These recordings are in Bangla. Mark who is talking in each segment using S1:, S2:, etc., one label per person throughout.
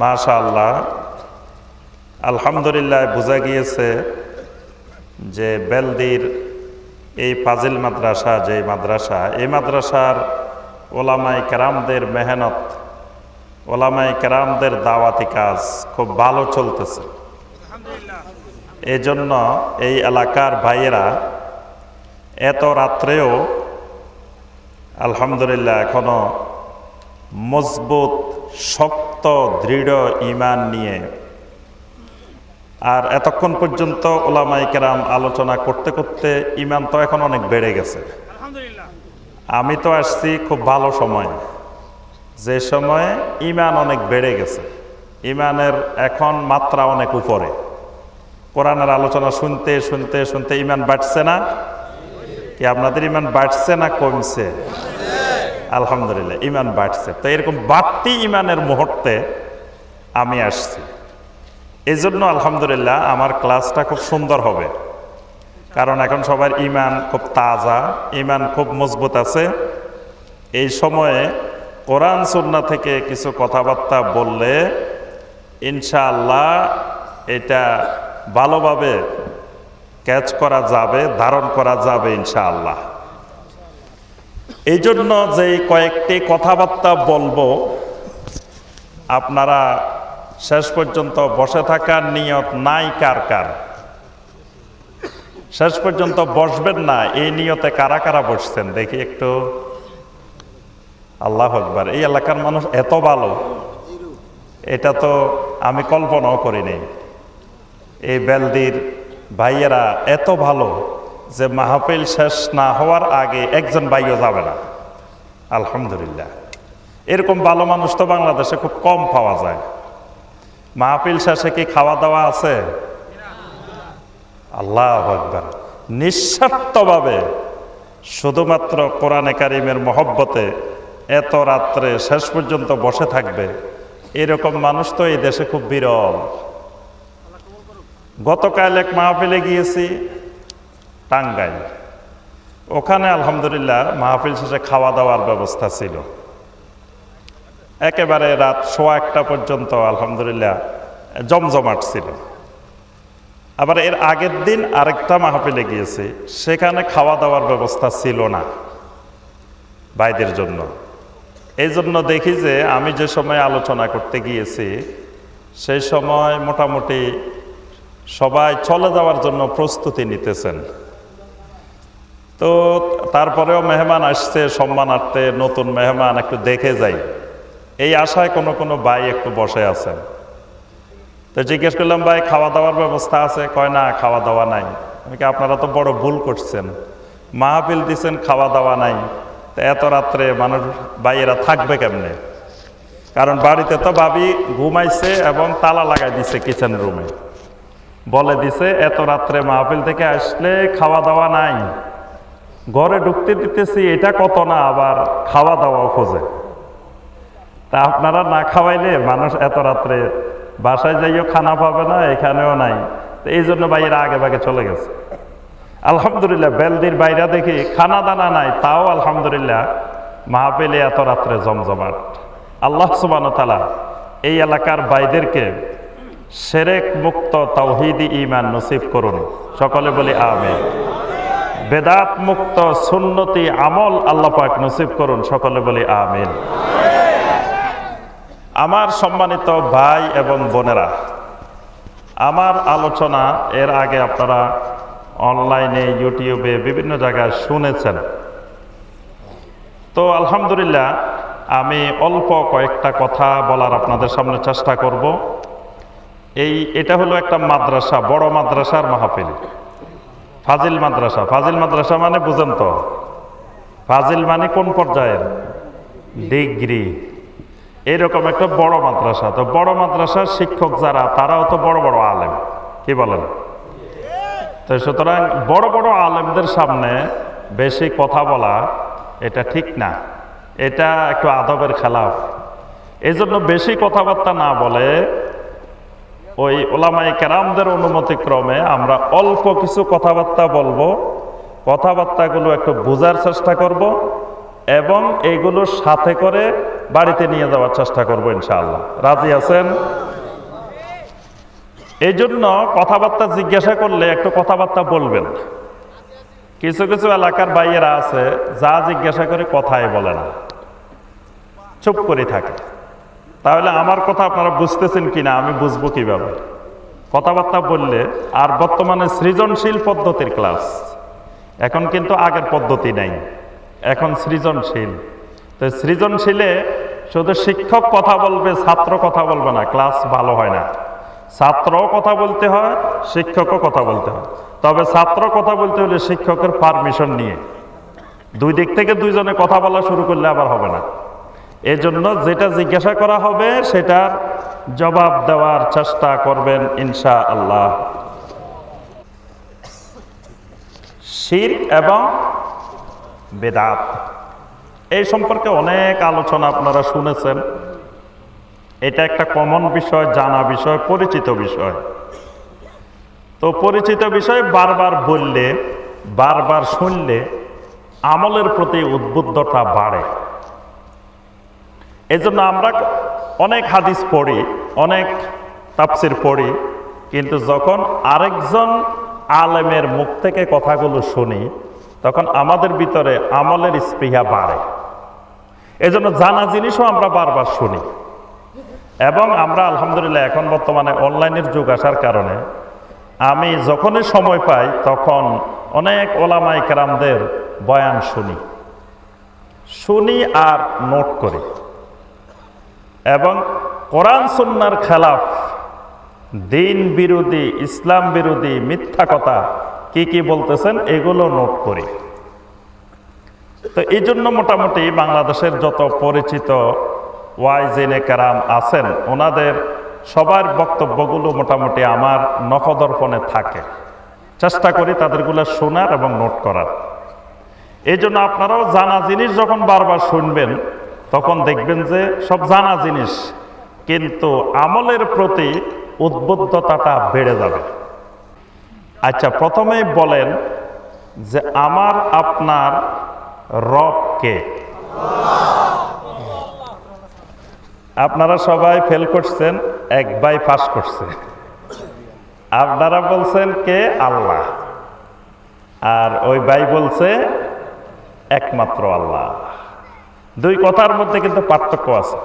S1: মাশা আল্লাহ আলহামদুলিল্লাহ বোঝা গিয়েছে যে বেলদির এই ফাজিল মাদ্রাসা যে মাদ্রাসা এই মাদ্রাসার ওলামাই কেরামদের মেহনত ওলামাই কেরামদের দাওয়াতি কাজ খুব ভালো চলতেছে। এই জন্য এই এলাকার ভাইয়েরা এত রাত্রেও আলহামদুলিল্লাহ এখনও মজবুত শক্ত দৃঢ় ইমান নিয়ে। আর এতক্ষণ পর্যন্ত ওলামাই কেরাম আলোচনা করতে করতে ইমান তো এখন অনেক বেড়ে গেছে। আমি তো আসছি খুব ভালো সময়। যে সময়ে ইমান অনেক বেড়ে গেছে। ইমানের এখন মাত্রা অনেক উপরে। কোরআনের আলোচনা শুনতে শুনতে শুনতে ইমান বাড়ছে না। কি আপনাদের ইমান বাড়ছে না কমছে? আলহামদুলিল্লাহ ইমান বাড়ছে। তো এরকম বাড়তি ইমানের মুহূর্তে আমি আসছি। এই জন্য আলহামদুলিল্লাহ আমার ক্লাসটা খুব সুন্দর হবে। কারণ এখন সবার ইমান খুব তাজা ইমান খুব মজবুত আছে। এই সময়ে কোরআন সুন্না থেকে কিছু কথাবার্তা বললে ইনশাআল্লাহ এটা ভালোভাবে ক্যাচ করা যাবে, ধারণ করা যাবে ইনশাআল্লাহ। এই জন্য যে কয়েকটি কথাবার্তা বলব, আপনারা শেষ পর্যন্ত বসে থাকার নিয়ত নাই কার কার। শেষ পর্যন্ত বসবেন না, এই নিয়তে কারা কারা বসছেন? দেখি একটু। আল্লাহ আকবার, এই এলাকার মানুষ এত ভালো, এটা তো আমি কল্পনাও করিনি। এই বেলদির ভাইয়েরা এত ভালো যে মাহফিল শেষ না হওয়ার আগে একজন বাইও যাবে না। আলহামদুলিল্লাহ। এরকম ভালো মানুষ তো বাংলাদেশে খুব কম পাওয়া যায়। মাহফিল শেষে কি খাওয়া দাওয়া আছে? আল্লাহ আকবার। নিঃস্বার্থভাবে শুধুমাত্র কোরআনে কারিমের মহব্বতে এত রাত্রে শেষ পর্যন্ত বসে থাকবে, এরকম মানুষ তো এই দেশে খুব বিরল। গতকাল এক মাহফিলে গিয়েছি টাঙ্গাইল। ওখানে আলহামদুলিল্লাহ মাহফিল শেষে খাওয়া দাওয়ার ব্যবস্থা ছিল। একেবারে রাত সোয়া একটা পর্যন্ত আলহামদুলিল্লাহ জমজমাট ছিল। আবার এর আগের দিন আরেকটা মাহফিলে গিয়েছি, সেখানে খাওয়া দাওয়ার ব্যবস্থা ছিল না ভাইদের জন্য। এই জন্য দেখি যে আমি যে সময় আলোচনা করতে গিয়েছি, সেই সময় মোটামুটি সবাই চলে যাওয়ার জন্য প্রস্তুতি নিতেছেন। তো তারপরেও মেহমান আসছে সম্মানার্থে নতুন মেহমান একটু দেখে যাই। এই আশায় কোনো কোনো ভাই একটু বসে আছেন। তো জিজ্ঞেস করলাম, ভাই খাওয়া দাওয়ার ব্যবস্থা আছে? কয়, না খাওয়া দাওয়া নাই। আমি কি আপনারা তো বড় ভুল করছেন। মাহফিল দিচ্ছেন খাওয়া দাওয়া নাই। তো এত রাত্রে মানুষ, ভাইয়েরা থাকবে কেমনে? কারণ বাড়িতে তো ভাবি ঘুমাইছে এবং তালা লাগাই দিছে কিচেন রুমে বলে দিছে, এত রাত্রে মাহফিল থেকে আসলে খাওয়া দাওয়া নাই। ঘরে ঢুকতে দিতেছি, এটা কত না? আবার খাওয়া দাওয়াও খোঁজে। তা আপনারা না খাওয়াইলে মানুষ এত রাত্রে বাসায় যাইও খানা পাবে না, এখানেও নাই। তো এই জন্য বাইরে আগে ভাগে চলে গেছে। আলহামদুলিল্লাহ, বেলদির বাইরে দেখি খানা দানা নাই, তাও আলহামদুলিল্লাহ মাহফিলে এত রাত্রে জমজমাট। আল্লাহ সুবান এই এলাকার বাইদেরকে সেরেক মুক্ত তাওহিদি ইমান নসিব করুন। সকলে বলি আমিন। বেদাত মুক্ত সুন্নতি আমল আল্লাহ পাক নসিব করুন, সকলে বলি আমিন। আমার সম্মানিত ভাই এবং বোনেরা, আমার আলোচনা এর আগে আপনারা অনলাইনে, ইউটিউবে বিভিন্ন জায়গায় শুনেছেন। তো আলহামদুলিল্লাহ, আমি অল্প কয়েকটা কথা বলার আপনাদের সামনে চেষ্টা করব। এই, এটা হলো একটা মাদ্রাসা, বড় মাদ্রাসার মাহফিল। ফাজিল মাদ্রাসা। ফাজিল মাদ্রাসা মানে বুঝেন তো। ফাজিল মানে কোন পর্যায়ের? ডিগ্রি। এরকম একটা বড় মাদ্রাসা। তো বড় মাদ্রাসার শিক্ষক যারা, তারাও তো বড় বড় আলেম। কি বলেন? তো সুতরাং বড় বড় আলেমদের সামনে বেশি কথা বলা এটা ঠিক না। এটা একটু আদবের খেলাফ। এই জন্য বেশি কথাবার্তা না বলে ওই ওলামাই কেরামদের অনুমতি ক্রমে আমরা অল্প কিছু কথাবার্তা বলব। কথাবার্তাগুলো একটু বোঝার চেষ্টা করব এবং এইগুলোর সাথে করে বাড়িতে নিয়ে যাওয়ার চেষ্টা করব ইনশাআল্লাহ। রাজি আছেন? এই জন্য কথাবার্তা জিজ্ঞাসা করলে একটু কথাবার্তা বলবেন। কিছু কিছু এলাকার বাইয়েরা আছে, যা জিজ্ঞাসা করে কথাই বলে না। চুপ করে থাকে। তাহলে আমার কথা আপনারা বুঝতেছেন কিনা, আমি বুঝব কীভাবে? কথাবার্তা বললে, আর বর্তমানে সৃজনশীল পদ্ধতির ক্লাস এখন কিন্তু আগের পদ্ধতি নাই। এখন সৃজনশীল। তো সৃজনশীলে শুধু শিক্ষক কথা বলবে, ছাত্র কথা বলবে না ক্লাস ভালো হয় না। ছাত্রও কথা বলতে হয়, শিক্ষকও কথা বলতে হয়। তবে ছাত্র কথা বলতে হলে শিক্ষকের পারমিশন নিয়ে। দুই দিক থেকে দুইজনে কথা বলা শুরু করলে আবার হবে না। এই জন্য যেটা জিজ্ঞাসা করা হবে, সেটার জবাব দেওয়ার চেষ্টা করবেন ইনশা আল্লাহ শির এবং বেদাত, এই সম্পর্কে অনেক আলোচনা আপনারা শুনেছেন। এটা একটা কমন বিষয়, জানা বিষয়, পরিচিত বিষয়। তো পরিচিত বিষয় বারবার বললে, বারবার শুনলে আমলের প্রতি উদ্বুদ্ধতা বাড়ে। এজন্য আমরা অনেক হাদিস পড়ি, অনেক তাপসির পড়ি, কিন্তু যখন আরেকজন আলেমের মুখ থেকে কথাগুলো শুনি, তখন আমাদের ভিতরে আমলের স্পৃহা বাড়ে। এজন্য জানা জিনিসও আমরা বারবার শুনি। এবং আমরা আলহামদুলিল্লাহ এখন বর্তমানে অনলাইনের যুগ আসার কারণে, আমি যখনই সময় পাই, তখন অনেক ওলামাই কেরামদের বয়ান শুনি। শুনি আর নোট করি। এবং কোরআন সুন্নার খেলাফ, দিন বিরোধী, ইসলাম বিরোধী, মিথ্যা কথা, কি কি বলতেছেন এগুলো নোট করি। তো এই জন্য মোটামুটি বাংলাদেশের যত পরিচিত ওয়াইজেনে কারাম আছেন, ওনাদের সবার বক্তব্যগুলো মোটামুটি আমার নখদর্পণে থাকে। চেষ্টা করি তাদেরগুলো শোনার এবং নোট করার। এই জন্য আপনারাও জানা জিনিস যখন বারবার শুনবেন তখন দেখবেন যে সব জানা জিনিস, কিন্তু আমলের প্রতি উদ্বুদ্ধতাটা বেড়ে যাবে। আচ্ছা প্রথমেই বলেন যে আমার, আপনার রব কে? আপনারা সবাই ফেল করছেন, এক বাই পাস করছে আপনারা বলছেন কে? আল্লাহ। আর ওই বাই বলছে একমাত্র আল্লাহ। দুই কথার মধ্যে কিন্তু পার্থক্য আছে।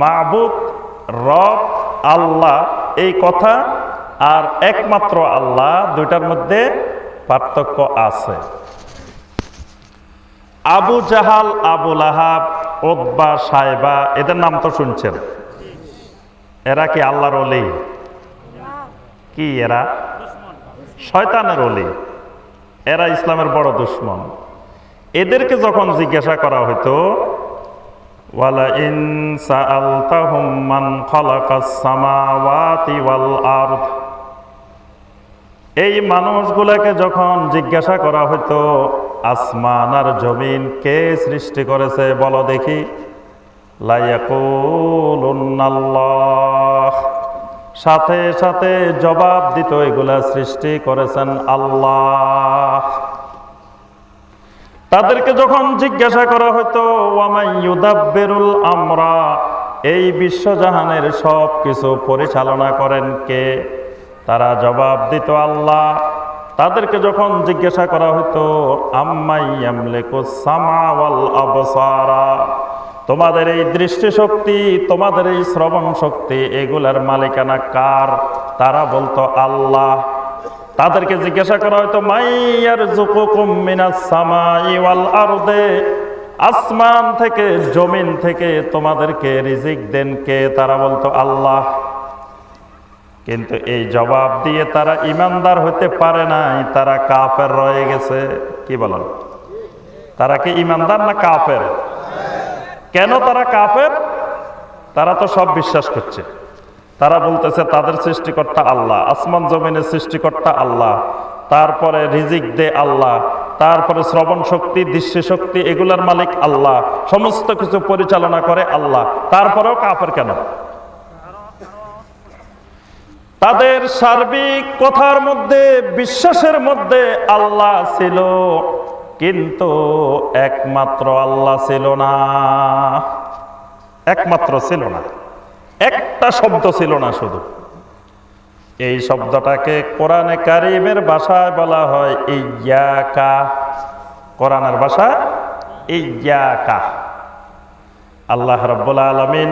S1: মাহবুদ রব, আল্লাহ এই কথা আর একমাত্র আল্লাহ দুইটার মধ্যে পার্থক্য আছে। আবু জাহাল আবুল আহাব ওদবা সাহেবা এদের নাম তো শুনছেন। এরা কি আল্লাহর অলি কি এরা? শয়তানের অলি এরা ইসলামের বড় দুশ্মন। এদেরকে যখন জিজ্ঞাসা করা হইতো, ওয়ালা ইন সাআলতাহুম এই মানুষগুলাকে যখন জিজ্ঞাসা করা হইতো আসমান আর জমিন কে সৃষ্টি করেছে বলো দেখি? সাথে সাথে জবাব দিত, এগুলা সৃষ্টি করেছেন আল্লাহ। তাদেরকে যখন জিজ্ঞাসা করা হতো ওয়ামাইয়ুদাব্বিরুল আমরা? এই বিশ্বজাহানের সব কিছু পরিচালনা করেন কে? তারা জবাব দিত, আল্লাহ। তাদেরকে যখন জিজ্ঞাসা করা হতো আবসারা? তোমাদের এই দৃষ্টিশক্তি, তোমাদের এই শ্রবণ শক্তি এগুলার মালিকানা কার? তারা বলতো, আল্লাহ। তাদেরকে জিজ্ঞাসা করা হয়তো মাইয়ার সামাই ওয়াল আরদে? আসমান থেকে, জমিন থেকে তোমাদেরকে রিজিক দেন কে? তারা বলতো, আল্লাহ। কিন্তু এই জবাব দিয়ে তারা ইমানদার হতে পারে নাই, তারা কাফের রয়ে গেছে। কি বলেন? তারা কি ইমানদার না কাফের? কেন তারা কাফের? তারা তো সব বিশ্বাস করছে। তারা বলতেছে, তাদের সৃষ্টিকর্তা আল্লাহ, আসমান জমিনের সৃষ্টিকর্তা আল্লাহ, তারপরে রিজিক দে আল্লাহ, তারপরে শ্রবণ শক্তি দৃষ্টি শক্তি, এগুলার মালিক আল্লাহ, সমস্ত কিছু পরিচালনা করে আল্লাহ, তারপরেও কাফের কেন? তাদের সার্বিক কথার মধ্যে, বিশ্বাসের মধ্যে আল্লাহ ছিল, কিন্তু একমাত্র আল্লাহ ছিল না, একমাত্র ছিল না। একটা শব্দ ছিল না শুধু। এই শব্দটাকে কোরআনে কারিমের ভাষায় বলা হয় ইয়াকা কোরআনের ভাষা ইয়াকা আল্লাহ রব্বুল আলমিন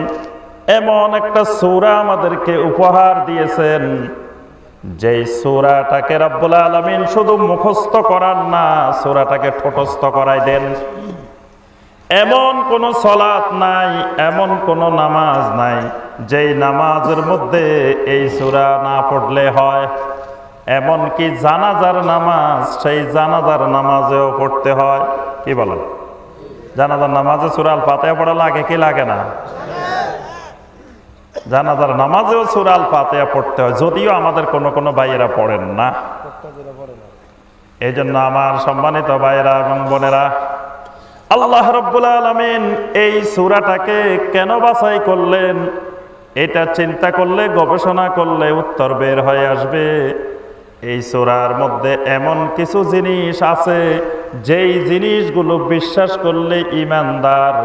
S1: এমন একটা সূরা আমাদেরকে উপহার দিয়েছেন যে সূরাটাকে রব্বুল আলমিন শুধু মুখস্থ করার না, সূরাটাকে ঠোঁটস্থ করাই দেন। এমন কোন সলাৎ নাই, এমন কোন নামাজ নাই। যেই নামাজের মধ্যে এই সূরা না পড়লে হয় এমন কি জানাজার নামাজ, সেই জানাজার নামাজেও পড়তে হয়। কি বলেন? জানাজার নামাজে সুরাল পাতে পড়া লাগে কি লাগে না? জানাজার নামাজেও সুরাল পাতে পড়তে হয়, যদিও আমাদের কোনো কোনো ভাইয়েরা পড়েন না। এই জন্য আমার সম্মানিত ভাইয়েরা এবং বোনেরা, আল্লাহ রব্বুল আলমিন এই সুরাটাকে কেন বাছাই করলেন? এটা চিন্তা করলে, গবেষণা করলে উত্তর বের হয়ে আসবে। এই সুরার মধ্যে এমন কিছু জিনিস আছে, যেই জিনিসগুলো বিশ্বাস করলে ইমানদার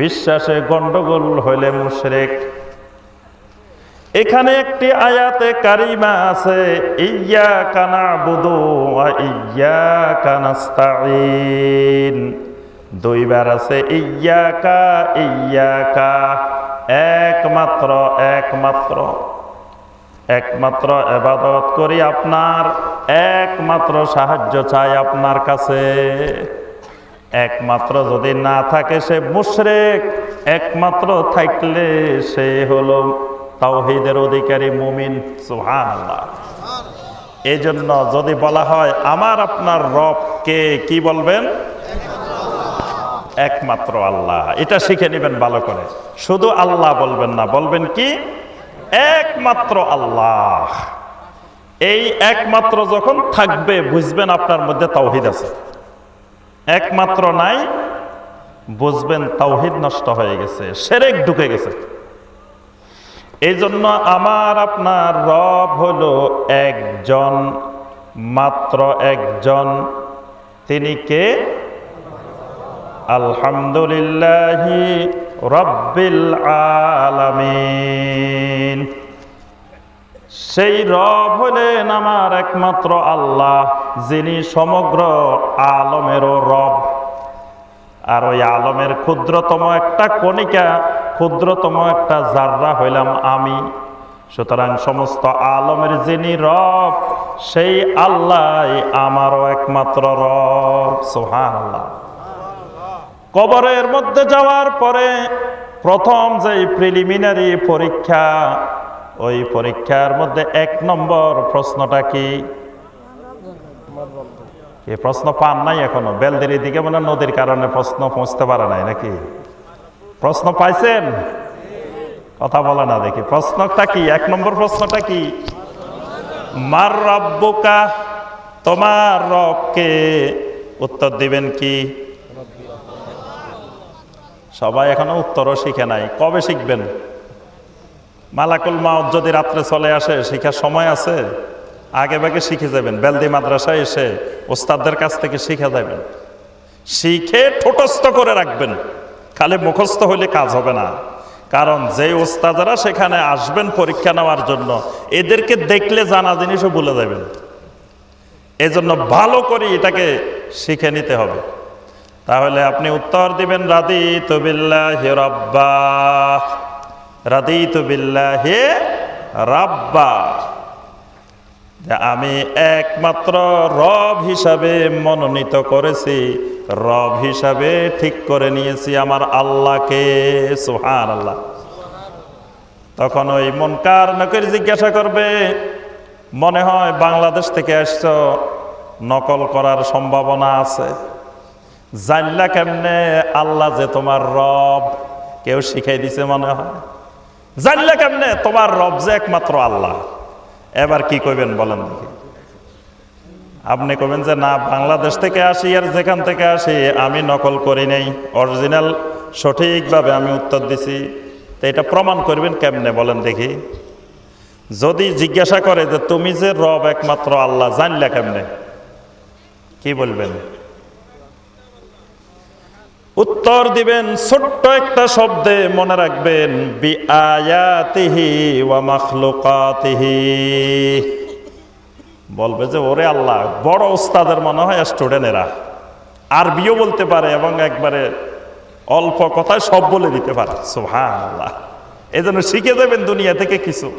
S1: বিশ্বাসে গন্ডগোল হইলে মুশরেক। এখানে একটি আয়াতে কারিমা আছে ইয়া কানা বুধু ইয়া কানাস্তাইন দুইবার আছে ইয়াকা ইয়াকা একমাত্র একমাত্র। একমাত্র এবাদত করি আপনার, একমাত্র সাহায্য চাই আপনার কাছে। একমাত্র যদি না থাকে সে মুশরেক, একমাত্র থাকলে সে হলো তাওহিদের অধিকারী মুমিন, সুবহানাল্লাহ। এই জন্য যদি বলা হয়, আমার আপনার রব কে, কি বলবেন? একমাত্র আল্লাহ। এটা শিখে নেবেন ভালো করে। শুধু আল্লাহ বলবেন না, বলবেন কি? একমাত্র আল্লাহ। এই একমাত্র যখন থাকবে, বুঝবেন আপনার মধ্যে তাওহিদ আছে। একমাত্র নাই, বুঝবেন তাওহিদ নষ্ট হয়ে গেছে, সেরেক ঢুকে গেছে। এই জন্য আমার, আপনার রব হলো একজন, মাত্র একজন। তিনি কে? আলহামদুলিল্লাহ রব্বিল আলামিন। সেই রব হলেন আমার একমাত্র আল্লাহ, যিনি সমগ্র আলমেরও রব। আর ওই আলমের ক্ষুদ্রতম একটা কণিকা, ক্ষুদ্রতম একটা জাররা হইলাম আমি। সুতরাং সমস্ত আলমের যিনি রব, সেই আল্লাহ আমারও একমাত্র রব। সোহান আল্লাহ কবরের মধ্যে যাওয়ার পরে প্রথম যে প্রিলিমিনারি পরীক্ষা, ওই পরীক্ষার মধ্যে এক নম্বর প্রশ্নটা কি? এ প্রশ্ন পান নাই এখনও। বেলদের দিকে মনে নদীর কারণে প্রশ্ন পৌঁছতে পারে নাই নাকি? প্রশ্ন পাইছেন? কথা বলে না দেখি। প্রশ্নটা কি? এক নম্বর প্রশ্নটা কি? মার রব্বুকা, তোমার রবকে উত্তর দিবেন কি? সবাই এখনও উত্তরও শিখে নাই। কবে শিখবেন? মালাকুল মাউদ যদি রাত্রে চলে আসে, শিখার সময় আছে? আগে ভাগে শিখে যাবেন। বেলদি মাদ্রাসায় এসে ওস্তাদদের কাছ থেকে শিখে যাবেন। শিখে ঠোঁটস্থ করে রাখবেন। খালি মুখস্থ হইলে কাজ হবে না। কারণ যে ওস্তাদারা সেখানে আসবেন পরীক্ষা নেওয়ার জন্য, এদেরকে দেখলে জানা জিনিসও ভুলে যাবেন। এজন্য ভালো করে এটাকে শিখে নিতে হবে। তাহলে আপনি উত্তর দিবেন রাদি তবিল্লাহ রব্বা। রাদি তবিল্লাহ রাব্বা। আমি একমাত্র রব হিসাবে মনোনীত করেছি, রব হিসাবে ঠিক করে নিয়েছি আমার আল্লাহকে সুহান আল্লাহ তখন ওই মনকার নকের জিজ্ঞাসা করবে, মনে হয় বাংলাদেশ থেকে আসছ নকল করার সম্ভাবনা আছে? জানলা কেমনে? আল্লাহ যে তোমার রব, কেউ শিখাই দিছে মনে হয়? জানলা কেমনে? তোমার রব যে একমাত্র আল্লাহ। এবার কি কইবেন বলেন দেখি। আপনি কবেন যে, না, বাংলাদেশ থেকে আসি আর যেখান থেকে আসি, আমি নকল করি নাই। অরিজিনাল, সঠিকভাবে আমি উত্তর দিছি। তো এটা প্রমাণ করবেন কেমনে বলেন দেখি। যদি জিজ্ঞাসা করে যে, তুমি যে রব একমাত্র আল্লাহ, জানলে কেমনে? কি বলবেন? উত্তর দিবেন ছোট্ট একটা শব্দে মনে রাখবেন, বি আয়াতিহি ওয়া মাখলুকাতিহি। বলবে যে, ওরে আল্লাহ, বড় ওস্তাদের মনে হয় স্টুডেন্টেরা। আরবিও বলতে পারে এবং একবারে অল্প কথায় সব বলে দিতে পারে। সুবহানাল্লাহ। এই জন্য শিখে দেবেন দুনিয়া থেকে কিছু।